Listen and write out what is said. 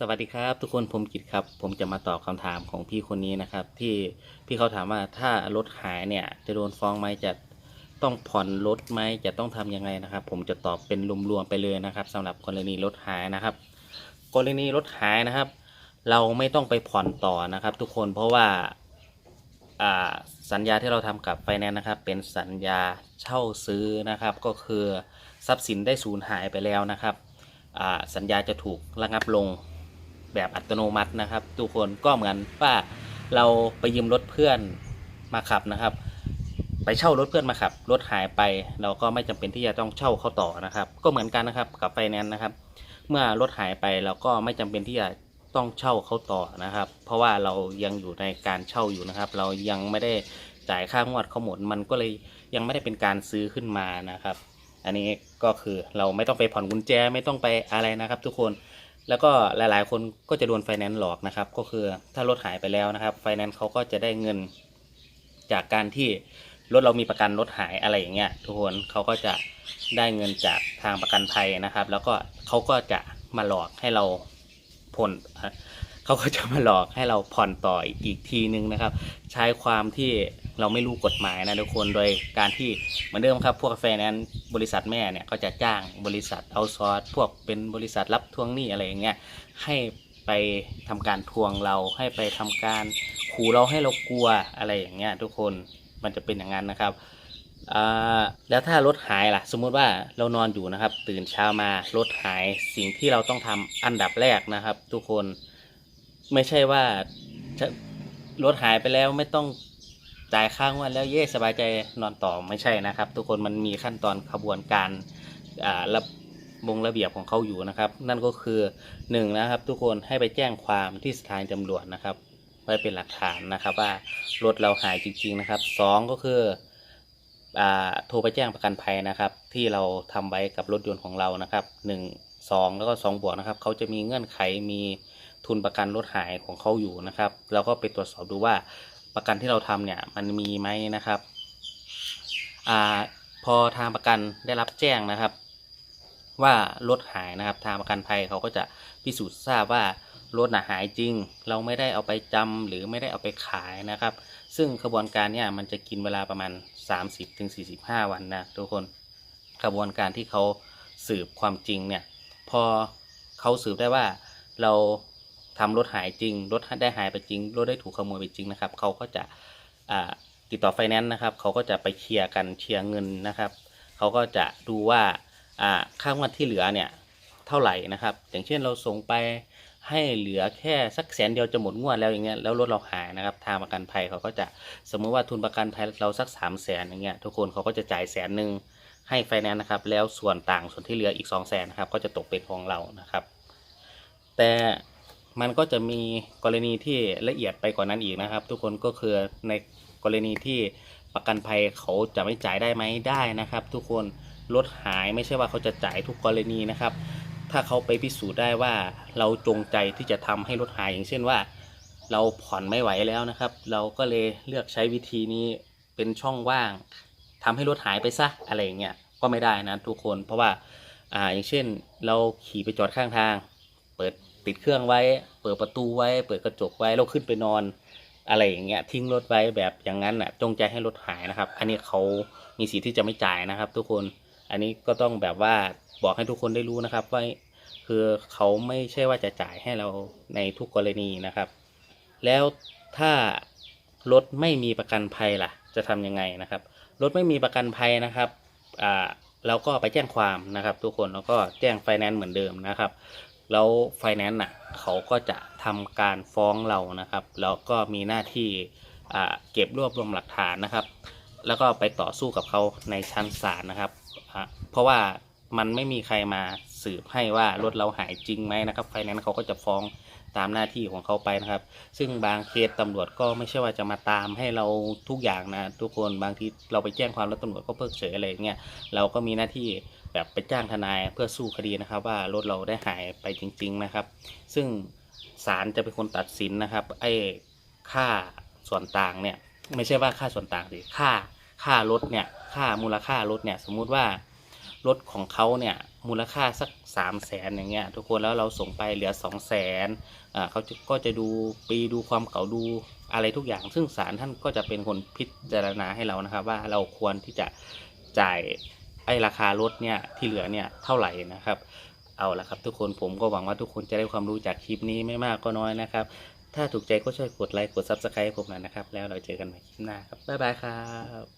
สวัสดีครับ ทุกคนผมกิตครับ ผมจะมาตอบคำถามของพี่คนนี้นะครับ ที่พี่เขาถามว่าถ้ารถหายเนี่ย จะโดนฟ้องไหมจะต้องผ่อนรถไหมจะต้องทำยังไงนะครับ ผมจะตอบเป็นรวมๆไปเลยนะครับสำหรับกรณีรถหายนะครับ กรณีรถหายนะครับ เราไม่ต้องไปผ่อนต่อนะครับ ทุกคนเพราะว่าสัญญาที่เราทำกับไฟแนนซ์นะครับ เป็นสัญญาเช่าซื้อนะครับ ก็คือทรัพย์สินได้สูญหายไปแล้วนะครับสัญญาจะถูกระงับลง แบบอัตโนมัตินะครับ ทุกคนก็เหมือนว่าเราไปยืมรถเพื่อนมาขับนะครับ ไปเช่ารถเพื่อนมาขับ รถหายไป เราก็ไม่จำเป็นที่จะต้องเช่าเขาต่อนะครับ ก็เหมือนกันนะครับกับไฟแนนซ์นะครับ เมื่อรถหายไปเราก็ไม่จำเป็นที่จะต้องเช่าเขาต่อนะครับ เพราะว่าเรายังอยู่ในการเช่าอยู่นะครับ เรายังไม่ได้จ่ายค่างวดเขาหมดมันก็เลยยังไม่ได้เป็นการซื้อขึ้นมานะครับ อันนี้ก็คือเราไม่ต้องไปผ่อนกุญแจไม่ต้องไปอะไรนะครับ ทุกคน แล้วก็หลายๆ คนก็จะโดนไฟแนนซ์หลอกนะครับ ก็คือถ้ารถหายไปแล้วนะครับ ไฟแนนซ์เขาก็จะได้เงิน จากการที่รถเรามีประกันรถหายอะไรอย่างเงี้ยทุกคนเขาก็จะได้เงินจากทางประกันภัยนะครับ แล้วก็เขาก็จะมาหลอกให้เราผ่อนเขาก็จะมาหลอกให้เราผ่อนต่ออีกทีนึงนะครับ ใช้ความที่ เราไม่รู้กฎหมายนะทุกคนโดยการที่เหมือนเดิมครับ พวกไฟแนนซ์บริษัทแม่เนี่ยก็จะจ้างบริษัทเอาซอสพวกเป็นบริษัทรับทวงหนี้อะไรอย่างเงี้ยให้ไปทำการทวงเราให้ไปทำการขู่เราให้เรากลัวอะไรอย่างเงี้ยทุกคนมันจะเป็นอย่างนั้นนะครับแล้วถ้ารถหายล่ะ สมมุติว่าเรานอนอยู่นะครับ ตื่นเช้ามารถหายสิ่งที่เราต้องทำอันดับแรกนะครับ ทุกคนไม่ใช่ว่ารถหายไปแล้วไม่ต้อง จ่ายค่างวดแล้วเย่สบายใจนอนต่อไม่ใช่นะครับ ทุกคนมันมีขั้นตอนขบวนการอ่าระบงระเบียบของเขาอยู่นะครับ นั่นก็คือหนึ่งนะครับ ทุกคนให้ไปแจ้งความที่สถานีตำรวจนะครับไว้เป็นหลักฐานนะครับ ว่ารถเราหายจริง ๆนะครับสองก็คืออ่าโทรไปแจ้งประกันภัยนะครับ ที่เราทำไว้กับรถยนต์ของเรานะครับหนึ่งสองแล้วก็สองบวกนะครับเขาจะมีเงื่อนไขมีทุนประกันรถหายของเขาอยู่นะครับ เราก็ไปตรวจสอบดูว่า ประกันที่เราทำเนี่ยมันมีไหมนะครับอ่าพอทางประกันได้รับแจ้งนะครับ ว่ารถหายนะครับทางประกันภัยเขาก็จะพิสูจน์ทราบว่ารถน่ะหายจริง เราไม่ได้เอาไปจำหรือไม่ได้เอาไปขายนะครับ ซึ่งขบวนการเนี่ยมันจะกินเวลาประมาณ 30-45 วันนะทุกคนขบวนการที่เขาสืบความจริงเนี่ยพอเขาสืบได้ว่าเรา ทำรถหายจริง รถได้หายไปจริง รถได้ถูกขโมยไปจริงนะครับ เขาก็จะติดต่อไฟแนนซ์นะครับ เขาก็จะไปเคลียร์กันเคลียร์เงินนะครับ เขาก็จะดูว่าค่างวดที่เหลือเนี่ยเท่าไหร่นะครับ อย่างเช่นเราส่งไปให้เหลือแค่สักแสนเดียวจะหมดงวดแล้วอย่างเงี้ยแล้วรถเราหายนะครับทางประกันภัยเขาก็จะสมมติว่าทุนประกันภัยเราสักสามแสนอย่างเงี้ยทุกคนเขาก็จะจ่ายแสนหนึ่งให้ไฟแนนซ์นะครับ แล้วส่วนต่างส่วนที่เหลืออีกสองแสนนะครับก็จะตกเป็นของเรานะครับ แต่ มันก็จะมีกรณีที่ละเอียดไปกว่านั้นอีกนะครับ ทุกคนก็คือในกรณีที่ประกันภัยเขาจะไม่จ่ายได้ไหมได้นะครับ ทุกคนรถหายไม่ใช่ว่าเขาจะจ่ายทุกกรณีนะครับ ถ้าเขาไปพิสูจน์ได้ว่าเราจงใจที่จะทำให้รถหายอย่างเช่นว่า เราผ่อนไม่ไหวแล้วนะครับ เราก็เลยเลือกใช้วิธีนี้เป็นช่องว่างทำให้รถหายไปซะอะไรอย่างเงี้ยก็ไม่ได้นะทุกคนเพราะว่าอ่าอย่างเช่น เราขี่ไปจอดข้างทาง เปิดติดเครื่องไว้ เปิดประตูไว้ เปิดกระจกไว้แล้วขึ้นไปนอน อะไรอย่างเงี้ยทิ้งรถไว้แบบอย่างนั้นอะจงใจให้รถหายนะครับ อันนี้เขามีสิทธิ์ที่จะไม่จ่ายนะครับ ทุกคนอันนี้ก็ต้องแบบว่าบอกให้ทุกคนได้รู้นะครับว่าคือเขาไม่ใช่ว่าจะจ่ายให้เราในทุกกรณีนะครับ แล้วถ้ารถไม่มีประกันภัยล่ะ จะทำยังไงนะครับ รถไม่มีประกันภัยนะครับอ่าเราก็ไปแจ้งความนะครับ ทุกคนแล้วก็แจ้งไฟแนนซ์เหมือนเดิมนะครับ แล้วไฟแนนซ์น่ะเขาก็จะทำการฟ้องเรานะครับ แล้วก็มีหน้าที่เก็บรวบรวมหลักฐานนะครับ แล้วก็ไปต่อสู้กับเขาในชั้นศาลนะครับ เพราะว่ามันไม่มีใครมาสืบให้ว่ารถเราหายจริงไหมนะครับไฟแนนซ์เขาก็จะฟ้องตามหน้าที่ของเขาไปนะครับ ซึ่งบางเคสตำรวจก็ไม่ใช่ว่าจะมาตามให้เราทุกอย่างนะทุกคนบางทีเราไปแจ้งความแล้วตำรวจก็เพิกเฉยอะไรเงี้ยเราก็มีหน้าที่ แบบไปจ้างทนายเพื่อสู้คดีนะครับ ว่ารถเราได้หายไปจริง ๆนะครับ ซึ่งศาลจะเป็นคนตัดสินนะครับ ไอ้ค่าส่วนต่างเนี่ยไม่ใช่ว่าค่าส่วนต่างสิค่าค่ารถเนี่ยค่ามูลค่ารถเนี่ยสมมุติว่ารถของเขาเนี่ยมูลค่าสักสามแสนอย่างเงี้ยทุกคนแล้วเราส่งไปเหลือสองแสนอ่าเขาก็จะดูปีดูความเก่าดูอะไรทุกอย่าง ซึ่งศาลท่านก็จะเป็นคนพิจารณาให้เรานะครับ ว่าเราควรที่จะจ่าย ไอ้ราคารถเนี่ยที่เหลือเนี่ยเท่าไหร่นะครับเอาละครับทุกคนผมก็หวังว่าทุกคนจะได้ความรู้จากคลิปนี้ไม่มากก็น้อยนะครับ ถ้าถูกใจก็ช่วยกดไลค์กด Subscribe ให้ผมหน่อยนะครับ แล้วเราเจอกันใหม่คลิปหน้าครับบ๊ายบายครับ